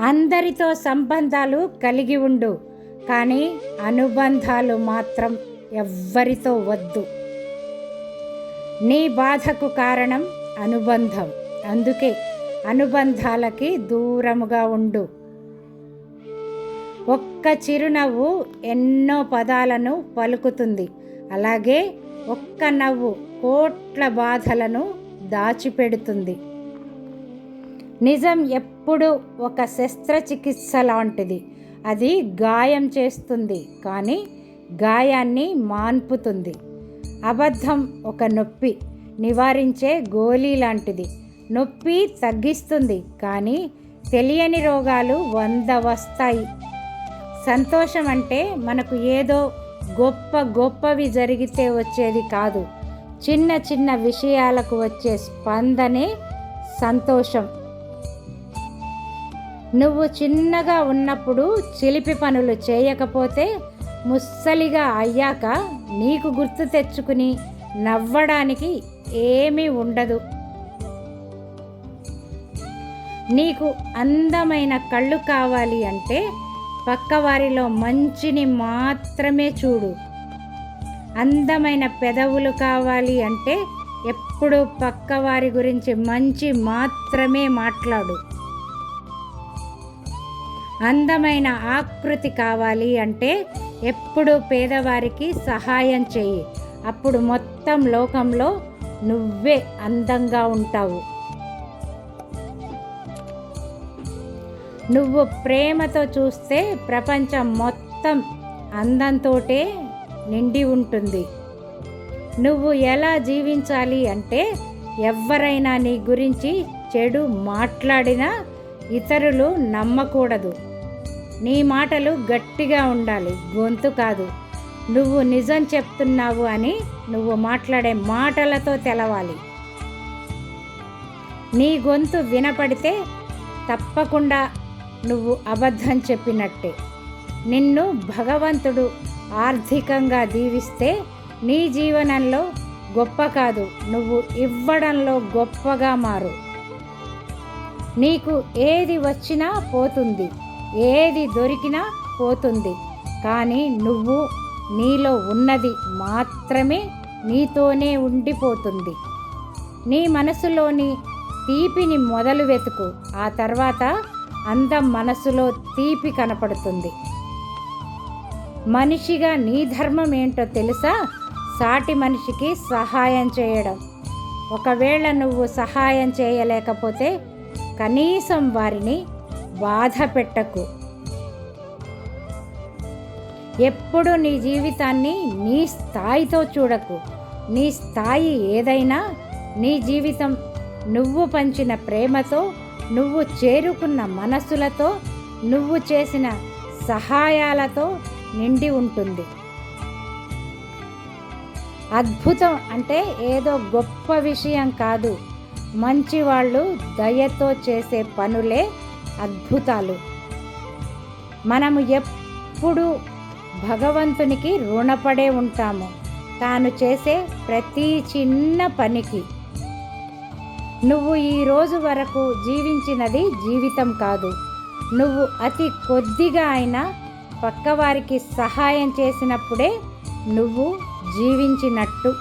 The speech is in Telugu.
అందరితో సంబంధాలు కలిగి ఉండు కానీ అనుబంధాలు మాత్రం ఎవ్వరితో వద్దు. నీ బాధకు కారణం అనుబంధం. అందుకే అనుబంధాలకి దూరముగా ఉండు. ఒక్క చిరునవ్వు ఎన్నో పదాలను పలుకుతుంది. అలాగే ఒక్క నవ్వు కోట్ల బాధలను దాచిపెడుతుంది. నిజం ఎప్పుడు ఒక శస్త్రచికిత్స లాంటిది. అది గాయం చేస్తుంది కానీ గాయాన్ని మాన్పుతుంది. అబద్ధం ఒక నొప్పి నివారించే గోళీ లాంటిది. నొప్పి తగ్గిస్తుంది కానీ తెలియని రోగాలు వంద వస్తాయి. సంతోషం అంటే మనకు ఏదో గొప్ప గొప్పవి జరిగితే వచ్చేది కాదు. చిన్న చిన్న విషయాలకు వచ్చే స్పందనే సంతోషం. నువ్వు చిన్నగా ఉన్నప్పుడు చిలిపి పనులు చేయకపోతే ముస్సలిగా అయ్యాక నీకు గుర్తు తెచ్చుకుని నవ్వడానికి ఏమీ ఉండదు. నీకు అందమైన కళ్ళు కావాలి అంటే పక్కవారిలో మంచిని మాత్రమే చూడు. అందమైన పెదవులు కావాలి అంటే ఎప్పుడు పక్కవారి గురించి మంచి మాత్రమే మాట్లాడు. అందమైన ఆకృతి కావాలి అంటే ఎప్పుడు పేదవారికి సహాయం చెయ్యి. అప్పుడు మొత్తం లోకంలో నువ్వే అందంగా ఉంటావు. నువ్వు ప్రేమతో చూస్తే ప్రపంచం మొత్తం అందంతోటే నిండి ఉంటుంది. నువ్వు ఎలా జీవించాలి అంటే ఎవరైనా నీ గురించి చెడు మాట్లాడినా ఇతరులు నమ్మకూడదు. నీ మాటలు గట్టిగా ఉండాలి. గొంతు కాదు. నువ్వు నిజం చెప్తున్నావు అని నువ్వు మాట్లాడే మాటలతో తెలవాలి. నీ గొంతు వినపడితే తప్పకుండా నువ్వు అబద్ధం చెప్పినట్టే. నిన్ను భగవంతుడు ఆర్థికంగా దీవిస్తే నీ జీవనంలో గొప్ప కాదు. నువ్వు ఇవ్వడంలో గొప్పగా మారు. నీకు ఏది వచ్చినా పోతుంది. ఏది దొరికినా పోతుంది. కానీ నువ్వు నీలో ఉన్నది మాత్రమే నీతోనే ఉండిపోతుంది. నీ మనసులోని తీపిని మొదలు వెతుకు. ఆ తర్వాత అందం మనసులో తీపి కనపడుతుంది. మనిషిగా నీ ధర్మం ఏంటో తెలుసా? సాటి మనిషికి సహాయం చేయడం. ఒకవేళ నువ్వు సహాయం చేయలేకపోతే కనీసం వారిని బాధ పెట్టకు. ఎప్పుడు నీ జీవితాన్ని నీ స్థాయితో చూడకు. నీ స్థాయి ఏదైనా నీ జీవితం నువ్వు పంచిన ప్రేమతో నువ్వు చేరుకున్న మనసులతో నువ్వు చేసిన సహాయాలతో నిండి ఉంటుంది. అద్భుతం అంటే ఏదో గొప్ప విషయం కాదు. మంచి వాళ్ళు దయతో చేసే పనులే అద్భుతాలు. మనము ఎప్పుడు భగవంతునికి రుణపడే ఉంటాము. తాను చేసే ప్రతి చిన్న పనికి. నువ్వు ఈ రోజు వరకు జీవించినది జీవితం కాదు. నువ్వు అతి కొద్దిగా అయినా పక్కవారికి సహాయం చేసినప్పుడే నువ్వు జీవించినట్టు.